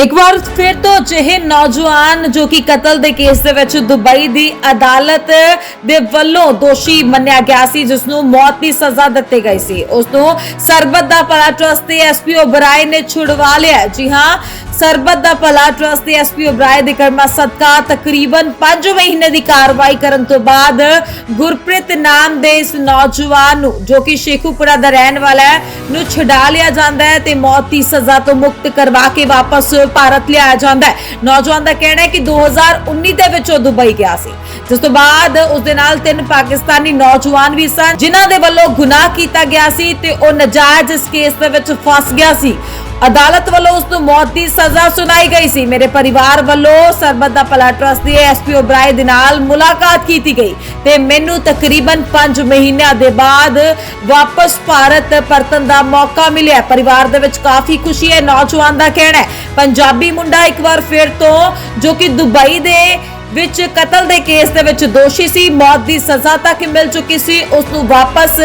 ਇੱਕ ਵਾਰ ਫਿਰ ਤੋਂ ਅਜਿਹੇ ਨੌਜਵਾਨ ਜੋ ਕਿ ਕਤਲ ਦੇ ਕੇਸ ਦੇ ਵਿੱਚ ਦੁਬਈ ਦੀ ਅਦਾਲਤ ਦੇ ਵੱਲੋਂ ਦੋਸ਼ੀ ਮੰਨਿਆ ਗਿਆ ਸੀ, ਜਿਸ ਨੂੰ ਮੌਤ ਦੀ ਸਜ਼ਾ ਦਿੱਤੀ ਗਈ ਸੀ। ਉਸ ਨੂੰ ਸਰਬਤ ਦਾ ਭਲਾ ਟਰਸਟ ਦੇ ਐਸਪੀ ਬਰਾਏ ਨੇ ਛੁਡਵਾ ਲਿਆ ਜੀ ਹਾਂ ਸਰਬਤ ਦਾ ਭਲਾ ਟਰਸਟ ਦੇ ਐਸਪੀ ਓਬਰਾਏ ਦੇ ਕਰਮਾ ਸਦਕਾ ਤਕਰੀਬਨ 5 ਮਹੀਨੇ ਦੀ ਕਾਰਵਾਈ ਕਰਨ ਤੋਂ ਬਾਅਦ ਗੁਰਪ੍ਰੀਤ ਨਾਮ ਦੇ ਇਸ ਨੌਜਵਾਨ ਨੂੰ, ਜੋ ਕਿ ਸ਼ੇਖੂਪੁਰਾ ਦਾ ਰਹਿਣ ਵਾਲਾ ਹੈ, ਨੂੰ ਛੁਡਾ ਲਿਆ ਜਾਂਦਾ ਹੈ ਤੇ ਮੌਤ ਦੀ ਸਜ਼ਾ ਤੋਂ ਮੁਕਤ ਕਰਵਾ ਕੇ ਵਾਪਸ ਭਾਰਤ ਲਿਆਇਆ ਜਾਂਦਾ ਹੈ। ਨੌਜਵਾਨ ਦਾ ਕਹਿਣਾ ਹੈ ਕਿ 2019 ਦੇ ਵਿੱਚ ਉਹ ਦੁਬਈ ਗਿਆ ਸੀ। ਜਿਸ ਤੋਂ ਬਾਅਦ ਉਸ ਦੇ ਨਾਲ ਤਿੰਨ ਪਾਕਿਸਤਾਨੀ ਨੌਜਵਾਨ ਵੀ ਸਨ, ਜਿਨ੍ਹਾਂ ਦੇ ਵੱਲੋਂ ਗੁਨਾਹ ਕੀਤਾ ਗਿਆ ਸੀ ਤੇ ਉਹ ਨਜਾਇਜ਼ ਇਸ ਕੇਸ ਦੇ ਵਿੱਚ ਫਸ ਗਿਆ ਸੀ। ਅਦਾਲਤ ਵੱਲੋਂ ਉਸ ਨੂੰ ਮੌਤ ਦੀ ਸਜ਼ਾ ਸੁਣਾਈ ਗਈ ਸੀ। ਮੇਰੇ ਪਰਿਵਾਰ ਵੱਲੋਂ ਸਰਬਤ ਦਾ ਭਲਾ ਟਰਸਟ ਦੇ ਐਸਪੀ ਓਬਰਾਏ ਦੇ ਨਾਲ ਮੁਲਾਕਾਤ ਕੀਤੀ ਗਈ ਤੇ ਮੈਨੂੰ ਤਕਰੀਬਨ 5 ਮਹੀਨਿਆਂ ਦੇ ਬਾਅਦ ਵਾਪਸ ਭਾਰਤ ਪਰਤਣ ਦਾ ਮੌਕਾ ਮਿਲਿਆ। ਪਰਿਵਾਰ ਦੇ ਵਿੱਚ ਕਾਫੀ ਖੁਸ਼ੀ ਹੈ, ਨੌਜਵਾਨ ਦਾ ਕਹਿਣਾ ਹੈ। ਪੰਜਾਬੀ ਮੁੰਡਾ ਇੱਕ ਵਾਰ ਫਿਰ ਤੋਂ, ਜੋ ਕਿ ਦੁਬਈ ਦੇ ਵਿੱਚ ਕਤਲ ਦੇ ਕੇਸ ਦੇ ਵਿੱਚ ਦੋਸ਼ੀ ਸੀ, ਮੌਤ ਦੀ ਸਜ਼ਾ ਤੱਕ ਮਿਲ ਚੁੱਕੀ ਸੀ। ਉਸ ਨੂੰ ਵਾਪਸ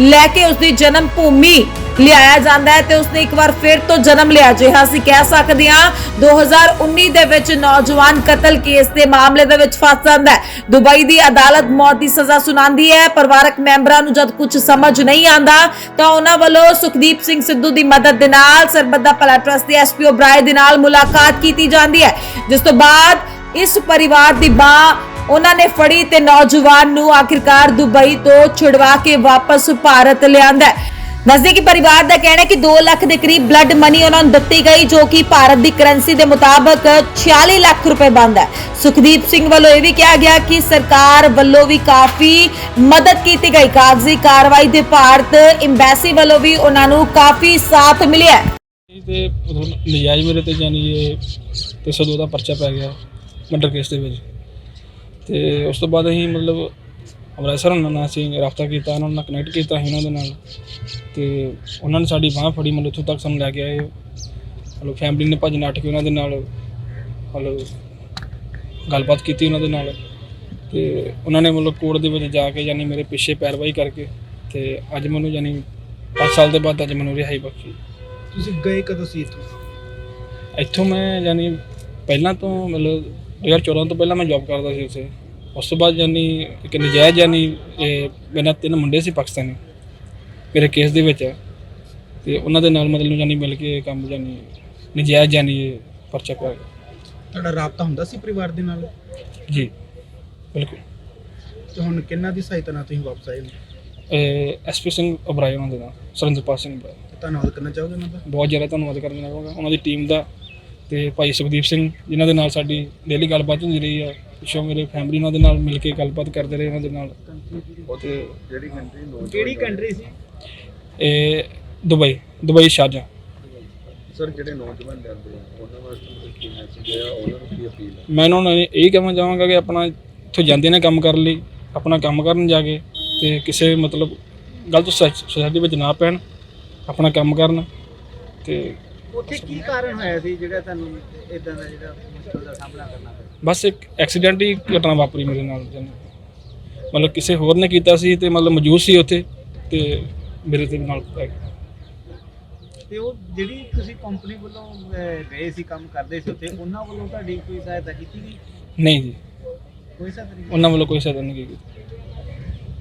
ਲੈ ਕੇ ਉਸ ਦੀ ਜਨਮ ਭੂਮੀ ਲਿਆਇਆ ਜਾਂਦਾ ਹੈ ਤੇ ਉਸਨੇ ਇੱਕ ਵਾਰ ਫਿਰ ਤੋਂ ਜਨਮ ਲਿਆ ਜਿਹਾ ਅਸੀਂ ਕਹਿ ਸਕਦੇ ਹਾਂ। 2019 ਦੇ ਵਿੱਚ ਨੌਜਵਾਨ ਕਤਲ ਕੇਸ ਦੇ ਮਾਮਲੇ ਦੇ ਵਿੱਚ ਫਸ ਜਾਂਦਾ ਹੈ। ਦੁਬਈ ਦੀ ਅਦਾਲਤ ਮੌਤ ਦੀ ਸਜ਼ਾ ਸੁਣਾਉਂਦੀ ਹੈ। ਪਰਿਵਾਰਕ ਮੈਂਬਰਾਂ ਨੂੰ ਜਦ ਕੁਝ ਸਮਝ ਨਹੀਂ ਆਂਦਾ ਤਾਂ ਉਹਨਾਂ ਵੱਲੋਂ ਸੁਖਦੀਪ ਸਿੰਘ ਸਿੱਧੂ ਦੀ ਮਦਦ ਦੇ ਨਾਲ, ਸਰਬਤ ਦਾ ਭਲਾ ਟਰਸਟ ਦੇ ਐਸਪੀ ਓਬਰਾਏ ਦੇ ਨਾਲ ਮੁਲਾਕਾਤ ਕੀਤੀ ਜਾਂਦੀ ਹੈ। ਜਿਸ ਤੋਂ ਬਾਅਦ ਇਸ ਪਰਿਵਾਰ ਦੀ ਬਾਹ ਉਹਨਾਂ ਨੇ ਫੜੀ ਤੇ ਨੌਜਵਾਨ ਨੂੰ ਆਖਿਰਕਾਰ ਦੁਬਈ ਤੋਂ ਛੁਡਵਾ ਕੇ ਵਾਪਸ ਭਾਰਤ ਲਿਆਂਦਾ ਹੈ ਨਜ਼ਦੀਕੀ ਪਰਿਵਾਰ ਦਾ ਕਹਿਣਾ ਹੈ ਕਿ 2 ਲੱਖ ਦੇ ਕਰੀਬ ਬਲੱਡ ਮਨੀ ਉਹਨਾਂ ਨੂੰ ਦਿੱਤੀ ਗਈ, ਜੋ ਕਿ ਭਾਰਤ ਦੀ ਕਰੰਸੀ ਦੇ ਮੁਤਾਬਕ 46 ਲੱਖ ਰੁਪਏ ਬਣਦਾ ਹੈ। ਸੁਖਦੀਪ ਸਿੰਘ ਵੱਲੋਂ ਇਹ ਵੀ ਕਿਹਾ ਗਿਆ ਕਿ ਸਰਕਾਰ ਵੱਲੋਂ ਵੀ ਕਾਫੀ ਮਦਦ ਕੀਤੀ ਗਈ। ਕਾਗਜ਼ੀ ਕਾਰਵਾਈ ਦੇ ਭਾਰਤ ਐਮਬੈਸੀ ਵੱਲੋਂ ਵੀ ਉਹਨਾਂ ਨੂੰ ਕਾਫੀ ਸਾਥ ਮਿਲਿਆ ਹੈ। ਇਹ ਤੇ ਉਦੋਂ ਨਜਾਇਜ਼ ਮੇਰੇ ਤੇ ਜਾਨੀ ਇਹ ਤੇ ਸਦੋਂ ਦਾ ਪਰਚਾ ਪੈ ਗਿਆ ਮਰਡਰ ਕੇਸ ਦੇ ਵਿੱਚ। ਤੇ ਉਸ ਤੋਂ ਬਾਅਦ ਅਸੀਂ ਮਤਲਬ ਅਮਰਾਸਰ ਉਹਨਾਂ ਨਾਲ ਅਸੀਂ ਰਾਬਤਾ ਕੀਤਾ ਉਹਨਾਂ ਨਾਲ ਕਨੈਕਟ ਕੀਤਾ ਸੀ ਉਹਨਾਂ ਦੇ ਨਾਲ ਤੇ ਉਹਨਾਂ ਨੇ ਸਾਡੀ ਬਾਹ ਫੜੀ ਮਤਲਬ ਉੱਥੋਂ ਤੱਕ ਸਾਨੂੰ ਲੈ ਕੇ ਆਏ। ਮਤਲਬ ਫੈਮਿਲੀ ਨੇ ਭੱਜ ਨੱਠ ਕੇ ਉਹਨਾਂ ਦੇ ਨਾਲ ਮਤਲਬ ਗੱਲਬਾਤ ਕੀਤੀ ਉਹਨਾਂ ਦੇ ਨਾਲ ਤੇ ਉਹਨਾਂ ਨੇ ਮਤਲਬ ਕੋਰਟ ਦੇ ਵਿੱਚ ਜਾ ਕੇ ਯਾਨੀ ਮੇਰੇ ਪਿੱਛੇ ਪੈਰਵਾਈ ਕਰਕੇ ਤੇ ਅੱਜ ਮੈਨੂੰ ਯਾਨੀ 5 ਸਾਲ ਦੇ ਬਾਅਦ ਅੱਜ ਮੈਨੂੰ ਰਿਹਾਈ ਬਖਸ਼ੀ। ਤੁਸੀਂ ਗਏ ਕਦੋਂ ਸੀ ਇੱਥੋਂ? ਇੱਥੋਂ ਮੈਂ ਯਾਨੀ ਪਹਿਲਾਂ ਤੋਂ ਮਤਲਬ 2014 ਤੋਂ ਪਹਿਲਾਂ ਮੈਂ ਜੌਬ ਕਰਦਾ ਸੀ ਉੱਥੇ। ਉਸ ਤੋਂ ਬਾਅਦ ਯਾਨੀ ਇੱਕ ਨਜਾਇਜ਼ ਯਾਨੀ ਇਹ ਮੇਰੇ ਤਿੰਨ ਮੁੰਡੇ ਸੀ ਪਾਕਿਸਤਾਨੀ ਮੇਰੇ ਕੇਸ ਦੇ ਵਿੱਚ। ਤੇ ਉਹਨਾਂ ਦੇ ਨਾਲ ਮਤਲਬ ਯਾਨੀ ਮਿਲ ਕੇ ਇਹ ਕੰਮ ਯਾਨੀ ਨਜਾਇਜ਼ ਯਾਨੀ ਇਹ ਪਰਚਾ ਪਿਆ ਤੁਹਾਡਾ ਰਾਬਤਾ ਹੁੰਦਾ ਸੀ ਪਰਿਵਾਰ ਦੇ ਨਾਲ? ਜੀ ਬਿਲਕੁਲ। ਤੇ ਹੁਣ ਕਿੰਨਾ ਦੀ ਸਹਾਇਤਾ ਨਾਲ ਤੁਸੀਂ ਵਾਪਸ ਆਏ ਹੋ? ਇਹ ਐਸਪੀ ਸਿੰਘ ਉਬਰਾਏ ਉਹਨਾਂ ਦੇ ਨਾਲ ਸੁਰਿੰਦਰਪਾਲ ਸਿੰਘ ਉਬਰਾਏ ਤੇ ਧੰਨਵਾਦ ਕਰਨਾ ਚਾਹੋਗੇ ਉਹਨਾਂ ਦਾ? ਬਹੁਤ ਜ਼ਿਆਦਾ ਧੰਨਵਾਦ ਕਰਨਾ ਚਾਹਾਂਗਾ। ਉਹਨਾਂ ਦੀ ਟੀਮ ਦਾ ਤੇ ਭਾਈ ਸੁਖਦੀਪ ਸਿੰਘ ਜਿਨ੍ਹਾਂ ਦੇ ਨਾਲ ਸਾਡੀ ਡੇਲੀ ਗੱਲਬਾਤ ਹੁੰਦੀ ਰਹੀ ਆ ਪਿੱਛੋਂ ਮੇਰੇ ਫੈਮਿਲੀ ਉਹਨਾਂ ਦੇ ਨਾਲ ਮਿਲ ਕੇ ਗੱਲਬਾਤ ਕਰਦੇ ਰਹੇ ਉਹਨਾਂ ਦੇ ਨਾਲ। ਤੇ ਕਿਹੜੀ ਕੰਟਰੀ ਸੀ? ਇਹ ਦੁਬਈ ਦੁਬਈ ਸ਼ਾਰਜਾ ਸਰ ਜਿਹੜੇ ਨੌਜਵਾਨ ਜਾਂਦੇ ਆ ਉਹਨਾਂ ਵਾਸਤੇ ਕੀ ਮੈਸੇਜ ਹੈ ਉਹਨਾਂ ਨੂੰ ਕੀ ਅਪੀਲ ਹੈ? ਮੈਂ ਉਹਨਾਂ ਨੂੰ ਇਹ ਕਹਿਣਾ ਚਾਹਾਂਗਾ ਕਿ ਆਪਣਾ ਇੱਥੋਂ ਜਾਂਦੇ ਨੇ ਕੰਮ ਕਰਨ ਲਈ ਆਪਣਾ ਕੰਮ ਕਰਨ ਜਾ ਕੇ ਤੇ ਕਿਸੇ ਮਤਲਬ ਗਲਤ ਸੁਸਾਇਟੀ ਵਿੱਚ ਨਾ ਪੈਣ ਆਪਣਾ ਕੰਮ ਕਰਨ ਤੇ ਉੱਥੇ ਕੀ ਕਾਰਨ ਹੋਇਆ ਸੀ ਜਿਹੜਾ ਤੁਹਾਨੂੰ ਇਦਾਂ ਦਾ ਜਿਹੜਾ ਮੁਸ਼ਕਲ ਦਾ ਸਾਹਮਣਾ ਕਰਨਾ ਪਿਆ? ਬਸ ਇੱਕ ਐਕਸੀਡੈਂਟ ਹੀ ਘਟਨਾ ਵਾਪਰੀ ਮੇਰੇ ਨਾਲ। ਮਤਲਬ ਕਿਸੇ ਹੋਰ ਨੇ ਕੀਤਾ ਸੀ ਤੇ ਮਤਲਬ ਮੌਜੂਦ ਸੀ ਉੱਥੇ ਤੇ ਮੇਰੇ ਤੇ ਨਾਲ ਪੈ ਗਿਆ। ਤੇ ਉਹ ਜਿਹੜੀ ਤੁਸੀਂ ਕੰਪਨੀ ਵੱਲੋਂ ਅਹ, ਗਏ ਸੀ ਕੰਮ ਕਰਦੇ ਸੀ ਉੱਥੇ ਉਹਨਾਂ ਵੱਲੋਂ ਤੁਹਾਡੀ ਕੋਈ ਸਹਾਇਤਾ ਕੀਤੀ ਗਈ? ਨਹੀਂ ਜੀ। ਕੋਈ ਸਹਾਇਤਾ ਨਹੀਂ ਉਹਨਾਂ ਵੱਲੋਂ ਕੋਈ ਸਹਾਇਤਾ ਨਹੀਂ ਕੀਤੀ।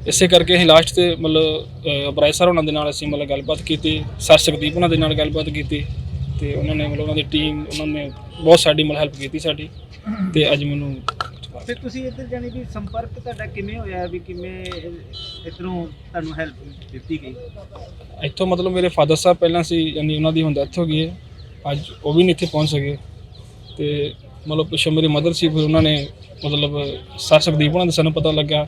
ਇਸੇ ਕਰਕੇ ਅਸੀਂ ਲਾਸਟ ਤੇ ਮਤਲਬ ਅਪਰਾਇ ਸਰ ਉਹਨਾਂ ਦੇ ਨਾਲ ਅਸੀਂ ਮਤਲਬ ਗੱਲਬਾਤ ਕੀਤੀ ਸਰ ਸੁਖਦੀਪ ਉਹਨਾਂ ਦੇ ਨਾਲ ਗੱਲਬਾਤ ਕੀਤੀ ਤੇ ਉਹਨਾਂ ਨੇ ਮਤਲਬ ਉਹਨਾਂ ਦੀ ਟੀਮ ਉਹਨਾਂ ਨੇ ਬਹੁਤ ਸਾਡੀ ਮਤਲਬ ਹੈਲਪ ਕੀਤੀ ਸਾਡੀ। ਤੇ ਅੱਜ ਮੈਨੂੰ ਫਿਰ ਤੁਸੀਂ ਇੱਧਰ ਜਾਣੀ ਵੀ ਸੰਪਰਕ ਤੁਹਾਡਾ ਕਿਵੇਂ ਹੋਇਆ ਵੀ ਕਿਵੇਂ ਇਧਰੋਂ ਤੁਹਾਨੂੰ ਹੈਲਪ ਦਿੱਤੀ ਗਈ? ਇੱਥੋਂ ਮਤਲਬ ਮੇਰੇ ਫਾਦਰ ਸਾਹਿਬ ਪਹਿਲਾਂ ਸੀ ਯਾਨੀ ਉਹਨਾਂ ਦੀ ਹੁਣ ਡੈਥ ਹੋ ਗਈ ਹੈ। ਅੱਜ ਉਹ ਵੀ ਨਹੀਂ ਇੱਥੇ ਪਹੁੰਚ ਸਕੇ। ਤੇ ਮਤਲਬ ਪਿੱਛੋਂ ਮੇਰੀ ਮਦਰ ਸੀ ਫਿਰ ਉਹਨਾਂ ਨੇ ਮਤਲਬ ਸਰ ਸੁਖਦੀਪ ਉਹਨਾਂ ਦਾ ਸਾਨੂੰ ਪਤਾ ਲੱਗਾ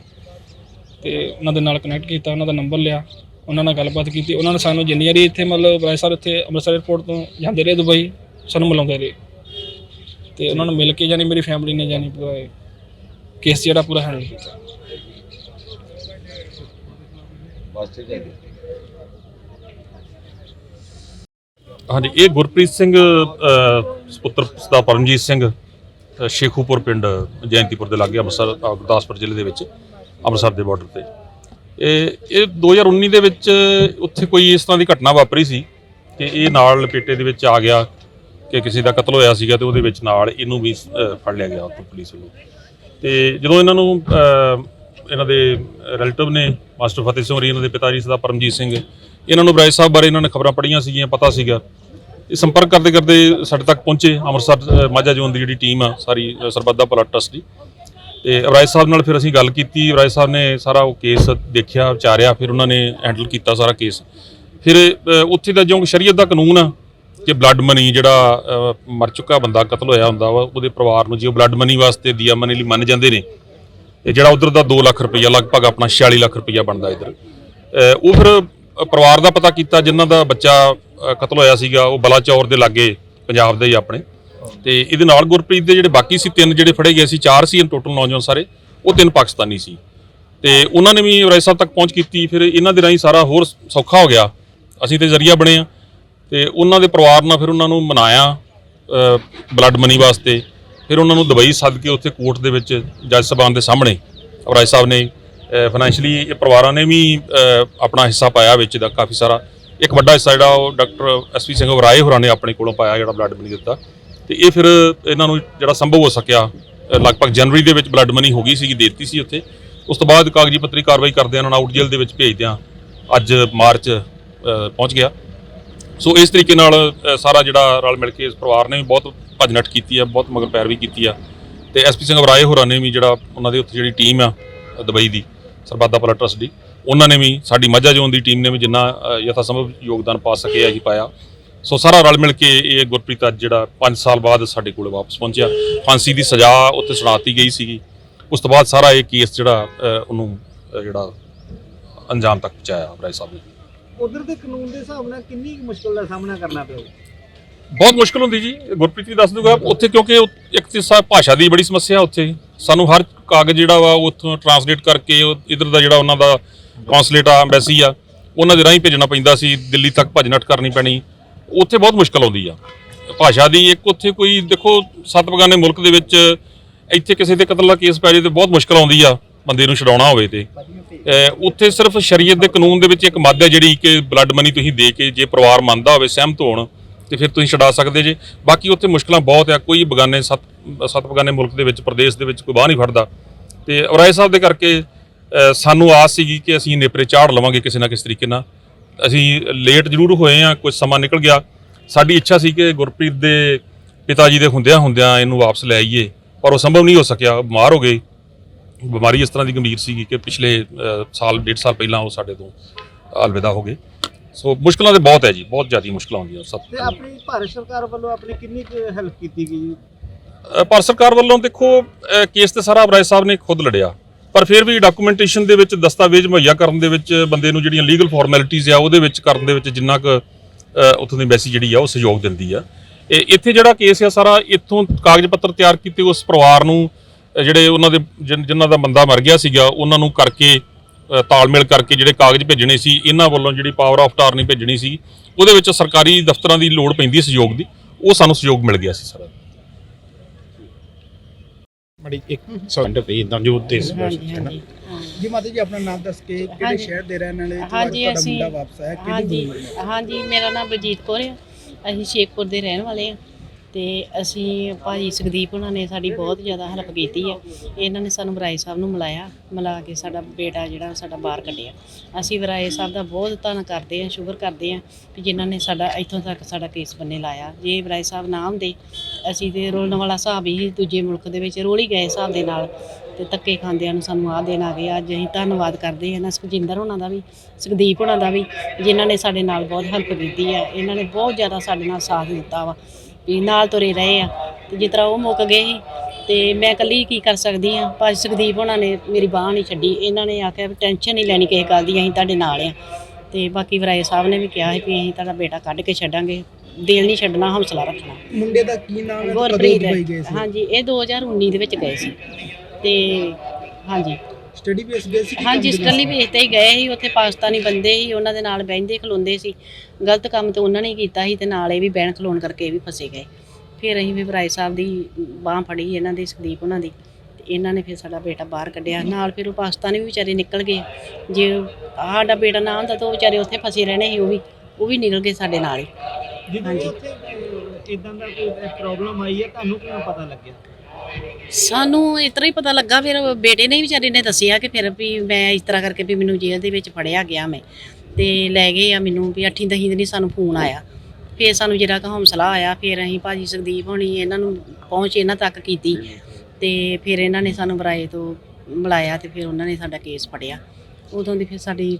ਤੇ ਉਹਨਾਂ ਦੇ ਨਾਲ ਕਨੈਕਟ ਕੀਤਾ ਉਹਨਾਂ ਦਾ ਨੰਬਰ ਲਿਆ। ਉਹਨਾਂ ਨਾਲ ਗੱਲਬਾਤ ਕੀਤੀ। ਉਹਨਾਂ ਨੇ ਸਾਨੂੰ ਜਿੰਨੀ ਵਾਰੀ ਇੱਥੇ ਮਤਲਬ ਰਾਏ ਸਰ ਇੱਥੇ ਅੰਮ੍ਰਿਤਸਰ 에ਅਰਪੋਰਟ ਤੋਂ ਜਾਂਦੇ ਰਹੇ ਦੁਬਈ ਸਾਨੂੰ ਮਿਲਾਉਂਦੇ ਰਹੇ। ਤੇ ਉਹਨਾਂ ਨੂੰ ਮਿਲ ਕੇ ਜਾਨੀ ਮੇਰੀ ਫੈਮਿਲੀ ਨੇ ਜਾਨੀ ਪੂਰਾ ਕੇਸ ਜਿਹੜਾ ਪੂਰਾ ਹੈਂਡਲ ਕੀਤਾ। ਬਸ ਠੀਕ ਹੈ ਹਾਂਜੀ ਇਹ ਗੁਰਪ੍ਰੀਤ ਸਿੰਘ ਅ, ਪੁੱਤਰ ਸਦਾ ਪਰਮਜੀਤ ਸਿੰਘ ਅ, ਸ਼ੇਖੂਪੁਰ ਪਿੰਡ ਜੈਂਤੀਪੁਰ ਦੇ ਲਾਗੇ ਅੰਮ੍ਰਿਤਸਰ ਅ, ਗੁਰਦਾਸਪੁਰ ਜ਼ਿਲ੍ਹੇ ਦੇ ਵਿੱਚ ਅੰਮ੍ਰਿਤਸਰ ਦੇ ਬਾਰਡਰ ਤੇ। ਇਹ ਇਹ 2019 ਦੇ ਵਿੱਚ ਉੱਥੇ ਕੋਈ ਇਸ ਤਰ੍ਹਾਂ ਦੀ ਘਟਨਾ ਵਾਪਰੀ ਸੀ ਕਿ ਇਹ ਨਾਲ ਲਪੇਟੇ ਦੇ ਵਿੱਚ ਆ ਗਿਆ ਕਿ ਕਿਸੇ ਦਾ ਕਤਲ ਹੋਇਆ ਸੀਗਾ ਤੇ ਉਹਦੇ ਵਿੱਚ ਨਾਲ ਇਹਨੂੰ ਵੀ ਫੜ ਲਿਆ ਗਿਆ ਉੱਥੋਂ ਪੁਲਿਸ ਵੱਲੋਂ। ਤੇ ਜਦੋਂ ਇਹਨਾਂ ਨੂੰ ਇਹਨਾਂ ਦੇ ਰਿਲੇਟਿਵ ਨੇ ਮਾਸਟਰ ਫਤਿਹ ਸਿੰਘ ਹੋਰੀ ਇਹਨਾਂ ਦੇ ਪਿਤਾ ਜੀ ਸਦਾ ਪਰਮਜੀਤ ਸਿੰਘ ਇਹਨਾਂ ਨੂੰ ਬਰਾਜ ਸਾਹਿਬ ਬਾਰੇ ਇਹਨਾਂ ਨੇ ਖਬਰਾਂ ਪੜ੍ਹੀਆਂ ਸੀਗੀਆਂ ਪਤਾ ਸੀਗਾ। ਇਹ ਸੰਪਰਕ ਕਰਦੇ ਕਰਦੇ ਸਾਡੇ ਤੱਕ ਪਹੁੰਚੇ ਅੰਮ੍ਰਿਤਸਰ ਮਾਝਾ ਜ਼ੋਨ ਦੀ ਜਿਹੜੀ ਟੀਮ ਆ ਸਾਰੀ ਅ, ਸਰਬੱਤ ਦਾ ਭਲਾ ਟਰਸਟ ਦੀ। ਤੇ ਅਵਰਾਜ ਸਾਹਿਬ ਨਾਲ ਫਿਰ ਅਸੀਂ ਗੱਲ ਕੀਤੀ ਅਵਰਾਜ ਸਾਹਿਬ ਨੇ ਸਾਰਾ ਉਹ ਕੇਸ ਦੇਖਿਆ ਵਿਚਾਰਿਆ ਫਿਰ ਉਹਨਾਂ ਨੇ ਹੈਂਡਲ ਕੀਤਾ ਸਾਰਾ ਕੇਸ ਫਿਰ ਉੱਥੇ ਦਾ ਜੋ ਸ਼ਰੀਅਤ ਦਾ ਕਾਨੂੰਨ ਆ ਕਿ ਬਲੱਡ ਮਨੀ ਜਿਹੜਾ ਮਰ ਚੁੱਕਾ ਬੰਦਾ, ਕਤਲ ਹੋਇਆ ਹੁੰਦਾ ਵਾ, ਉਹਦੇ ਪਰਿਵਾਰ ਨੂੰ ਜੇ ਉਹ ਬਲੱਡ ਮਨੀ ਵਾਸਤੇ ਦੀਆ ਮਨੀ ਲਈ ਮੰਨ ਜਾਂਦੇ ਨੇ ਤੇ ਜਿਹੜਾ ਉਧਰ ਦਾ 2 ਲੱਖ ਰੁਪਈਆ, ਲਗਭਗ ਆਪਣਾ 46 ਲੱਖ ਰੁਪਈਆ ਬਣਦਾ ਇਧਰ। ਉਹ ਫਿਰ ਪਰਿਵਾਰ ਦਾ ਪਤਾ ਕੀਤਾ, ਜਿਨ੍ਹਾਂ ਦਾ ਬੱਚਾ ਕਤਲ ਹੋਇਆ ਸੀਗਾ, ਉਹ ਬਲਾਚੌਰ ਦੇ ਲਾਗੇ, ਪੰਜਾਬ ਦੇ ਹੀ ਆਪਣੇ। ਤੇ ਇਹਦੇ ਨਾਲ ਗੁਰਪ੍ਰੀਤ ਦੇ ਜਿਹੜੇ ਬਾਕੀ ਸੀ, ਤਿੰਨ ਜਿਹੜੇ ਫੜੇ ਗਏ ਸੀ, ਚਾਰ ਸੀ ਟੋਟਲ ਨੌਜਵਾਨ ਸਾਰੇ, ਉਹ ਤਿੰਨ ਪਾਕਿਸਤਾਨੀ ਸੀ। ਤੇ ਉਹਨਾਂ ਨੇ ਵੀ ਰਾਏ ਸਾਹਿਬ ਤੱਕ ਪਹੁੰਚ ਕੀਤੀ, ਫਿਰ ਇਹਨਾਂ ਦੇ ਰਾਹੀਂ ਸਾਰਾ ਹੋਰ ਸੌਖਾ ਹੋ ਗਿਆ। ਅਸੀਂ ਤੇ ਜ਼ਰੀਆ ਬਣੇ ਆ। ਤੇ ਉਹਨਾਂ ਦੇ ਪਰਿਵਾਰ ਨਾਲ ਫਿਰ ਉਹਨਾਂ ਨੂੰ ਮਨਾਇਆ ਬਲੱਡ ਮਨੀ ਵਾਸਤੇ। ਫਿਰ ਉਹਨਾਂ ਨੂੰ ਦੁਬਈ ਸੱਦ ਕੇ ਉੱਥੇ ਕੋਰਟ ਦੇ ਵਿੱਚ ਜੱਜ ਸਾਹਿਬਾਨ ਦੇ ਸਾਹਮਣੇ ਰਾਏ ਸਾਹਿਬ ਨੇ ਫਾਈਨੈਂਸ਼ਲੀ ਇਹ ਪਰਿਵਾਰਾਂ ਨੇ ਵੀ ਆਪਣਾ ਹਿੱਸਾ ਪਾਇਆ ਵਿੱਚ ਦਾ ਕਾਫੀ ਸਾਰਾ। ਇੱਕ ਵੱਡਾ ਹਿੱਸਾ ਜਿਹੜਾ ਉਹ ਡਾਕਟਰ ਐਸਪੀ ਸਿੰਘ ਰਾਏ ਹੋਰਾਂ ਨੇ ਆਪਣੇ ਕੋਲੋਂ ਪਾਇਆ ਜਿਹੜਾ ਬਲੱਡ ਮਨੀ ਦਿੱਤਾ। ਤੇ ਇਹ ਫਿਰ ਇਹਨਾਂ ਨੂੰ ਜਿਹੜਾ ਸੰਭਵ ਹੋ ਸਕਿਆ ਲਗਭਗ ਜਨਵਰੀ ਦੇ ਵਿੱਚ ਬਲੱਡ ਮਨੀ ਹੋ ਗਈ ਸੀ ਦੇਤੀ ਸੀ ਉੱਥੇ। ਉਸ ਤੋਂ ਬਾਅਦ ਕਾਗਜ਼ੀ ਪੱਤਰੀ ਕਾਰਵਾਈ ਕਰਦੇ ਉਹਨਾਂ ਨੂੰ ਆਊਟ ਜੇਲ੍ਹ ਦੇ ਵਿੱਚ ਭੇਜਦਿਆਂ ਅੱਜ ਮਾਰਚ ਪਹੁੰਚ ਗਿਆ। ਸੋ ਇਸ ਤਰੀਕੇ ਨਾਲ ਅ, ਸਾਰਾ ਜਿਹੜਾ ਰਲ ਮਿਲ ਕੇ ਇਸ ਪਰਿਵਾਰ ਨੇ ਵੀ ਬਹੁਤ ਭੱਜ ਨੱਠ ਕੀਤੀ ਆ ਬਹੁਤ ਮਗਰ ਪੈਰਵੀ ਕੀਤੀ ਆ ਤੇ ਐਸਪੀ ਸਿੰਘ ਵਰਾਏ ਹੋਰਾਂ ਨੇ ਵੀ ਜਿਹੜਾ ਉਹਨਾਂ ਦੇ ਉੱਥੇ ਜਿਹੜੀ ਟੀਮ ਆ ਅ, ਦੁਬਈ ਦੀ ਸਰਬੱਦਾ ਭਲਾ ਟਰਸਟ ਦੀ ਉਹਨਾਂ ਨੇ ਵੀ ਸਾਡੀ ਮਾਝਾ ਜ਼ੋਨ ਦੀ ਟੀਮ ਨੇ ਵੀ ਜਿੰਨਾ ਅ, ਯਥਾ ਸੰਭਵ ਯੋਗਦਾਨ ਪਾ ਸਕੇ ਅਸੀਂ ਪਾਇਆ। ਸੋ ਸਾਰਾ ਰਲ ਮਿਲ ਕੇ ਇਹ ਗੁਰਪ੍ਰੀਤ ਅੱਜ ਜਿਹੜਾ 5 ਸਾਲ ਬਾਅਦ ਸਾਡੇ ਕੋਲ ਵਾਪਸ ਪਹੁੰਚਿਆ। ਫਾਂਸੀ ਦੀ ਸਜ਼ਾ ਉੱਥੇ ਸੁਣਾਤੀ ਗਈ ਸੀਗੀ। ਉਸ ਤੋਂ ਬਾਅਦ ਸਾਰਾ ਇਹ ਕੇਸ ਜਿਹੜਾ ਅ, ਉਹਨੂੰ ਅ, ਜਿਹੜਾ ਅੰਜਾਮ ਤੱਕ ਪਹੁੰਚਾਇਆ ਰਾਏ ਸਾਹਿਬ ਨੇ। ਉਧਰ ਦੇ ਕਾਨੂੰਨ ਦੇ ਹਿਸਾਬ ਨਾਲ ਕਿੰਨੀ ਮੁਸ਼ਕਲ ਦਾ ਸਾਹਮਣਾ ਕਰਨਾ ਪਿਆ ਬਹੁਤ ਮੁਸ਼ਕਲ ਹੁੰਦੀ ਜੀ। ਗੁਰਪ੍ਰੀਤ ਜੀ ਦੱਸ ਦੂਗਾ, ਉੱਥੇ ਕਿਉਂਕਿ ਇੱਕ ਤੇ ਭਾਸ਼ਾ ਦੀ ਬੜੀ ਸਮੱਸਿਆ ਉੱਥੇ। ਸਾਨੂੰ ਹਰ ਕਾਗਜ਼ ਜਿਹੜਾ ਵਾ, ਉਹ ਉੱਥੋਂ ਟਰਾਂਸਲੇਟ ਕਰਕੇ, ਉਹ ਇਧਰ ਦਾ ਜਿਹੜਾ ਉਹਨਾਂ ਦਾ ਕੌਂਸਲੇਟ ਆ ਐਮਬੈਸੀ ਆ, ਉਹਨਾਂ ਦੇ ਰਾਹੀਂ ਭੇਜਣਾ ਪੈਂਦਾ ਸੀ। ਦਿੱਲੀ ਤੱਕ ਭੱਜ ਨੱਠ ਕਰਨੀ ਪੈਣੀ। ਉੱਥੇ ਬਹੁਤ ਮੁਸ਼ਕਲ ਆਉਂਦੀ ਆ। ਭਾਸ਼ਾ ਦੀ ਇੱਕ ਉੱਥੇ ਕੋਈ, ਦੇਖੋ ਸੱਤ ਬਗਾਨੇ ਮੁਲਕ ਦੇ ਵਿੱਚ ਇੱਥੇ ਕਿਸੇ ਤੇ ਕਤਲ ਦਾ ਕੇਸ ਪੈ ਜੇ ਤੇ ਬਹੁਤ ਮੁਸ਼ਕਲ ਆਉਂਦੀ ਆ। ਬੰਦੇ ਨੂੰ ਛਡਾਉਣਾ ਹੋਵੇ ਤੇ। ਉੱਥੇ ਸਿਰਫ ਸ਼ਰੀਅਤ ਦੇ ਕਾਨੂੰਨ ਦੇ ਵਿੱਚ ਇੱਕ ਮੱਦ ਹੈ ਜਿਹੜੀ ਕਿ ਬਲੱਡ ਮਨੀ ਤੁਸੀਂ ਦੇ ਕੇ ਜੇ ਪਰਿਵਾਰ ਮੰਨਦਾ ਹੋਵੇ, ਸਹਿਮਤ ਹੋਣ, ਤੇ ਫਿਰ ਤੁਸੀਂ ਛਡਾ ਸਕਦੇ ਜੇ। ਬਾਕੀ ਉੱਥੇ ਮੁਸ਼ਕਲਾਂ ਬਹੁਤ ਆ, ਕੋਈ ਬਗਾਨੇ ਸੱਤ ਸੱਤ ਬਗਾਨੇ ਮੁਲਕ ਦੇ ਵਿੱਚ, ਪ੍ਰਦੇਸ਼ ਦੇ ਵਿੱਚ ਕੋਈ ਬਾਹ ਨਹੀਂ ਫੜਦਾ। ਤੇ ਔਰਾਏ ਸਾਹਿਬ ਦੇ ਕਰਕੇ ਸਾਨੂੰ ਆਸ ਸੀਗੀ ਕਿ ਅਸੀਂ ਨੇਪਰੇ ਚਾੜ ਲਵਾਂਗੇ ਕਿਸੇ ਨਾ ਕਿਸੇ ਤਰੀਕੇ ਨਾਲ। ਅਸੀਂ ਲੇਟ ਜ਼ਰੂਰ ਹੋਏ ਆ ਕੁਝ ਸਮਾਂ ਨਿਕਲ ਗਿਆ। ਸਾਡੀ ਇੱਛਾ ਸੀ ਕਿ ਗੁਰਪ੍ਰੀਤ ਦੇ ਪਿਤਾ ਜੀ ਦੇ ਹੁੰਦਿਆਂ ਹੁੰਦਿਆਂ ਇਹਨੂੰ ਵਾਪਸ ਲੈ ਆਈਏ, ਪਰ ਉਹ ਸੰਭਵ ਨਹੀਂ ਹੋ ਸਕਿਆ, ਬਿਮਾਰ ਹੋ ਗਏ। ਬਿਮਾਰੀ ਇਸ ਤਰ੍ਹਾਂ ਦੀ ਗੰਭੀਰ ਸੀਗੀ ਕਿ ਪਿਛਲੇ ਸਾਲ ਡੇਢ ਸਾਲ ਪਹਿਲਾਂ ਉਹ ਸਾਡੇ ਤੋਂ ਅਲਵਿਦਾ ਹੋ ਗਏ। ਸੋ ਮੁਸ਼ਕਲਾਂ ਤੇ ਬਹੁਤ ਹੈ ਜੀ ਬਹੁਤ ਜ਼ਿਆਦਾ ਮੁਸ਼ਕਲਾਂ ਆਉਂਦੀਆਂ ਸਭ ਤੇ ਆਪਣੀ ਭਾਰਤ ਸਰਕਾਰ ਵੱਲੋਂ ਆਪਣੀ ਕਿੰਨੀ ਹੈਲਪ ਕੀਤੀ ਗਈ ਭਾਰਤ ਸਰਕਾਰ ਵੱਲੋਂ ਦੇਖੋ ਕੇਸ ਤੇ ਸਾਰਾ ਅਬਰਾਏ ਸਾਹਿਬ ਨੇ ਖੁਦ ਲੜਿਆ। ਪਰ ਫਿਰ ਵੀ ਡਾਕੂਮੈਂਟੇਸ਼ਨ ਦੇ ਵਿੱਚ ਦਸਤਾਵੇਜ਼ ਮੁਹੱਈਆ ਕਰਨ ਦੇ ਵਿੱਚ ਬੰਦੇ ਨੂੰ ਜਿਹੜੀਆਂ ਲੀਗਲ ਫਾਰਮੈਲਿਟੀਆਂ ਆ ਉਹਦੇ ਵਿੱਚ ਕਰਨ ਦੇ ਵਿੱਚ ਜਿੰਨਾ ਕੁ ਉੱਥੋਂ ਦੀ ਐਮਬੈਸੀ ਜਿਹੜੀ ਆ ਉਹ ਸਹਿਯੋਗ ਦਿੰਦੀ ਆ। ਇਹ ਇੱਥੇ ਜਿਹੜਾ ਕੇਸ ਆ ਸਾਰਾ ਇੱਥੋਂ ਕਾਗਜ਼ ਪੱਤਰ ਤਿਆਰ ਕੀਤੇ ਉਸ ਪਰਿਵਾਰ ਨੂੰ ਜਿਹੜੇ ਉਹਨਾਂ ਦੇ ਜਿਨ- ਜਿਨ੍ਹਾਂ ਦਾ ਬੰਦਾ ਮਰ ਗਿਆ ਸੀਗਾ ਉਹਨਾਂ ਨੂੰ ਕਰਕੇ ਤਾਲਮੇਲ ਕਰਕੇ ਜਿਹੜੇ ਕਾਗਜ਼ ਭੇਜਣੇ ਸੀ ਇਹਨਾਂ ਵੱਲੋਂ ਜਿਹੜੀ ਪਾਵਰ ਆਫ ਟਾਰਨੀ ਭੇਜਣੀ ਸੀ ਉਹਦੇ ਵਿੱਚ ਸਰਕਾਰੀ ਦਫ਼ਤਰਾਂ ਦੀ ਲੋੜ ਪੈਂਦੀ ਹੈ ਸਹਿਯੋਗ ਦੀ ਉਹ ਸਾਨੂੰ ਸਹਿਯੋਗ ਮਿਲ ਗਿਆ ਸੀ ਸਾਰਾ। ਬੜੀ ਇੱਕ ਸੈਕੰਡ ਪਈ ਇਦਾਂ ਜੋ ਦੇਸ਼ ਹਾਂਜੀ ਹਾਂਜੀ। ਜੀ ਮਾਤਾ ਜੀ ਆਪਣਾ ਨਾਮ ਦੱਸ ਕੇ ਕਿਹੜੇ। ਸ਼ਹਿਰ ਦੇ ਰਹਿਣ ਵਾਲੇ ਤੁਹਾਡਾ ਅਸੀਂ ਮੁੰਡਾ ਵਾਪਸ ਆਇਆ ਕਿਹੜੀ ਹਾਂਜੀ? ਹਾਂਜੀ ਮੇਰਾ ਨਾਮ ਬਲਜੀਤ ਕੌਰ ਆ। ਅਸੀਂ ਸ਼ੇਖਪੁਰ ਦੇ ਰਹਿਣ ਵਾਲੇ ਆ। ਤੇ ਅਸੀਂ ਭਾਜੀ ਸੁਖਦੀਪ ਉਹਨਾਂ ਨੇ ਸਾਡੀ ਬਹੁਤ ਜ਼ਿਆਦਾ ਹੈਲਪ ਕੀਤੀ ਆ। ਇਹਨਾਂ ਨੇ ਸਾਨੂੰ ਵਰਾਏ ਸਾਹਿਬ ਨੂੰ ਮਿਲਾਇਆ, ਮਿਲਾ ਕੇ ਸਾਡਾ ਬੇਟਾ ਜਿਹੜਾ ਸਾਡਾ ਬਾਹਰ ਕੱਢਿਆ। ਅਸੀਂ ਵਰਾਏ ਸਾਹਿਬ ਦਾ ਬਹੁਤ ਧੰਨ ਕਰਦੇ ਆ, ਸ਼ੁਕਰ ਕਰਦੇ ਆ ਕਿ ਜਿਨ੍ਹਾਂ ਨੇ ਸਾਡਾ ਇੱਥੋਂ ਤੱਕ ਸਾਡਾ ਕੇਸ ਬੰਨੇ ਲਾਇਆ। ਜੇ ਵਰਾਏ ਸਾਹਿਬ ਨਾ ਹੁੰਦੇ ਅਸੀਂ ਤੇ ਰੋਲਣ ਵਾਲਾ ਹਿਸਾਬ ਹੀ ਦੂਜੇ ਮੁਲਕ ਦੇ ਵਿੱਚ ਰੋਲ ਹੀ ਗਏ ਹਿਸਾਬ ਦੇ ਨਾਲ ਤੇ ਧੱਕੇ ਖਾਂਦਿਆਂ ਨੂੰ ਸਾਨੂੰ ਆਹ ਦੇਣ ਆ ਗਏ। ਅੱਜ ਅਸੀਂ ਧੰਨਵਾਦ ਕਰਦੇ ਹਾਂ ਨਾ ਸੁਖਜਿੰਦਰ ਹੋਣਾ ਦਾ ਵੀ, ਸੁਖਦੀਪ ਹੋਣਾ ਦਾ ਵੀ, ਜਿਨ੍ਹਾਂ ਨੇ ਸਾਡੇ ਨਾਲ ਬਹੁਤ ਹੈਲਪ ਕੀਤੀ ਹੈ ਇਹਨਾਂ ਨੇ ਬਹੁਤ ਜ਼ਿਆਦਾ ਸਾਡੇ ਨਾਲ ਸਾਥ ਦਿੱਤਾ ਵਾ। ਵੀ ਨਾਲ ਤੁਰੇ ਰਹੇ ਆ। ਤੇ ਜਿਸ ਤਰ੍ਹਾਂ ਉਹ ਮੁੱਕ ਗਏ ਸੀ ਤੇ ਮੈਂ ਇਕੱਲੀ ਕੀ ਕਰ ਸਕਦੀ ਆ? ਭਾਜੀ ਸੁਖਦੀਪ ਹੋਣਾ ਨੇ ਮੇਰੀ ਬਾਹ ਨਹੀਂ ਛੱਡੀ। ਇਹਨਾਂ ਨੇ ਆਖਿਆ ਵੀ ਟੈਨਸ਼ਨ ਨਹੀਂ ਲੈਣੀ ਕਿਸੇ ਗੱਲ ਦੀ ਅਸੀਂ ਤੁਹਾਡੇ ਨਾਲ ਆ। ਤੇ ਬਾਕੀ ਵਰਾਏ ਸਾਹਿਬ ਨੇ ਵੀ ਕਿਹਾ ਸੀ ਵੀ ਅਸੀਂ ਤੁਹਾਡਾ ਬੇਟਾ ਕੱਢ ਕੇ ਛੱਡਾਂਗੇ। ਦਿਲ ਨਹੀਂ ਛੱਡਣਾ ਹੌਸਲਾ ਰੱਖਣਾ। ਮੁੰਡੇ ਦਾ ਕੀ ਨਾਮ ਹੈ ਕਦੋਂ ਦੁਬਈ ਗਏ ਸੀ? ਹਾਂਜੀ ਇਹ 2019 ਦੇ ਵਿੱਚ ਗਏ ਸੀ। ਤੇ ਹਾਂਜੀ। ਸਟੱਡੀ ਬੇਸ ਗਏ ਸੀ ਕਿ ਹਾਂਜੀ ਕੰਮ ਸਟੱਡੀ ਬੇਸ ਤੇ ਹੀ ਗਏ ਸੀ ਉੱਥੇ ਪਾਕਿਸਤਾਨੀ ਬੰਦੇ ਸੀ ਉਹਨਾਂ ਦੇ ਨਾਲ ਬਹਿੰਦੇ ਖਲੋਂਦੇ ਸੀ। ਗਲਤ ਕੰਮ ਤੇ ਉਹਨਾਂ ਨੇ ਕੀਤਾ ਸੀ ਤੇ ਨਾਲ ਇਹ ਵੀ ਬਹਿਣ ਖਲੋਣ ਕਰਕੇ ਇਹ ਵੀ ਫਸੇ ਗਏ। ਫਿਰ ਅਸੀਂ ਵੀ ਵਰਾਏ ਸਾਹਿਬ ਦੀ ਬਾਹ ਫੜੀ ਇਹਨਾਂ ਦੀ ਸੁਖਦੀਪ ਉਹਨਾਂ ਦੀ ਤੇ ਇਹਨਾਂ ਨੇ ਫਿਰ ਸਾਡਾ ਬੇਟਾ ਬਾਹਰ ਕੱਢਿਆ। ਨਾਲ ਫਿਰ ਉਹ ਪਾਕਿਸਤਾਨੀ ਵੀ ਵਿਚਾਰੇ ਨਿਕਲ ਗਏ। ਜੇ ਸਾਡਾ ਬੇਟਾ ਨਾ ਹੁੰਦਾ ਤਾਂ ਉਹ ਵਿਚਾਰੇ ਉੱਥੇ ਫਸੇ ਰਹਿਣੇ ਸੀ ਉਹ ਵੀ ਉਹ ਵੀ ਨਿਕਲ ਗਏ ਸਾਡੇ ਨਾਲ ਹੀ। ਜਦੋਂ ਹਾਂਜੀ। ਉੱਥੇ ਅਹ, ਇਦਾਂ ਦਾ ਕੋਈ ਪ੍ਰੋਬਲਮ ਆਈ ਹੈ ਤੁਹਾਨੂੰ ਕਿਵੇਂ ਪਤਾ ਲੱਗਿਆ? ਸਾਨੂੰ ਇਸ ਤਰ੍ਹਾਂ ਹੀ ਪਤਾ ਲੱਗਾ, ਫਿਰ ਬੇਟੇ ਨੇ ਵਿਚਾਰੇ ਨੇ ਦੱਸਿਆ ਕਿ ਫਿਰ ਵੀ ਮੈਂ ਇਸ ਤਰ੍ਹਾਂ ਕਰਕੇ ਵੀ ਮੈਨੂੰ ਜੇਲ੍ਹ ਦੇ ਵਿੱਚ ਫੜਿਆ ਗਿਆ ਮੈਂ ਤੇ ਲੈ ਗਏ ਆ ਮੈਨੂੰ ਵੀ 8 ਦਹੀਂ ਦਿਨੀ ਸਾਨੂੰ ਫੋਨ ਆਇਆ। ਫਿਰ ਸਾਨੂੰ ਜਿਹੜਾ ਕਿ ਹੌਸਲਾ ਆਇਆ, ਫਿਰ ਅਸੀਂ ਭਾਜੀ ਸੰਦੀਪ ਹੋਣੀ ਇਹਨਾਂ ਨੂੰ ਪਹੁੰਚ ਇਹਨਾਂ ਤੱਕ ਕੀਤੀ ਤੇ ਫਿਰ ਇਹਨਾਂ ਨੇ ਸਾਨੂੰ ਬਰਾਏ ਤੋਂ ਮਿਲਾਇਆ ਤੇ ਫਿਰ ਉਹਨਾਂ ਨੇ ਸਾਡਾ ਕੇਸ ਫੜਿਆ। ਉਦੋਂ ਦੀ ਫਿਰ ਸਾਡੀ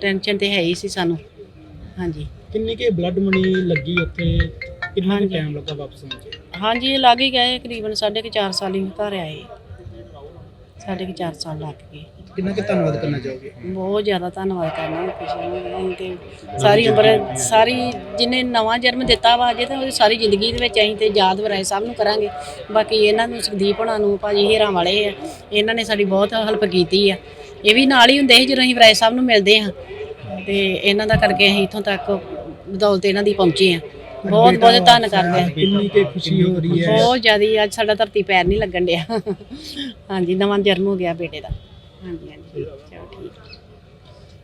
ਟੈਨਸ਼ਨ ਤੇ ਹੈ ਹੀ ਸੀ ਸਾਨੂੰ। ਹਾਂਜੀ। ਕਿੰਨੀ ਕੇ ਬਲੱਡ ਮਨੀ ਲੱਗੀ ਉੱਥੇ? ਕਿੰਨਾ। ਟਾਈਮ ਲੱਗਾ ਵਾਪਸ ਆਉਣ 'ਚ? ਹਾਂਜੀ ਇਹ ਲੱਗ ਹੀ ਗਏ ਕਰੀਬਨ ਸਾਢੇ ਕੁ ਚਾਰ ਸਾਲ ਹੀ ਘਰ ਆਏ। ਸਾਢੇ ਕੁ ਚਾਰ ਸਾਲ ਲੱਗ ਗਏ। ਕਿੰਨਾ ਕੁ ਧੰਨਵਾਦ ਕਰਨਾ ਚਾਹੋਗੇ? ਬਹੁਤ ਜ਼ਿਆਦਾ ਧੰਨਵਾਦ ਕਰਨਾ ਕਿਸੇ ਨੂੰ ਤੇ ਸਾਰੀ ਉਮਰ ਸਾਰੀ ਜਿਹਨੇ ਨਵਾਂ ਜਨਮ ਦਿੱਤਾ ਵਾ ਅਜੇ ਤਾਂ ਉਹਦੀ ਸਾਰੀ ਜ਼ਿੰਦਗੀ ਦੇ ਵਿੱਚ ਅਸੀਂ ਤੇ ਯਾਦ ਵਰਾਏ ਸਭ ਨੂੰ ਕਰਾਂਗੇ। ਬਾਕੀ ਇਹਨਾਂ ਨੂੰ ਸੁਖਦੀਪ ਹੋਣਾ ਨੂੰ ਭਾਜੀ ਹੀਰਾਂ ਵਾਲੇ ਆ ਇਹਨਾਂ ਨੇ ਸਾਡੀ ਬਹੁਤ ਹੈਲਪ ਕੀਤੀ ਆ। ਇਹ ਵੀ ਨਾਲ ਹੀ ਹੁੰਦੇ ਸੀ ਜਦੋਂ ਅਸੀਂ ਵਰਾਏ ਸਾਹਿਬ ਨੂੰ ਮਿਲਦੇ ਹਾਂ। ਤੇ ਇਹਨਾਂ ਦਾ ਕਰਕੇ ਅਸੀਂ ਇੱਥੋਂ ਤੱਕ ਬਦੌਲਤ ਇਹਨਾਂ ਦੀ ਪਹੁੰਚੇ ਆ ਬਹੁਤ ਬਹੁਤ ਧੰਨ ਕਰਦੇ ਆ ਕਿੰਨੀ ਕੇ ਖੁਸ਼ੀ ਹੋ ਰਹੀ ਹੈ। ਬਹੁਤ ਜ਼ਿਆਦਾ ਅੱਜ ਸਾਡਾ ਧਰਤੀ ਪੈਰ ਨਹੀਂ ਲੱਗਣ ਡਿਆ। ਹਾਂਜੀ ਨਵਾਂ ਜਨਮ ਹੋ ਗਿਆ ਬੇਟੇ ਦਾ। ਹਾਂਜੀ ਹਾਂਜੀ।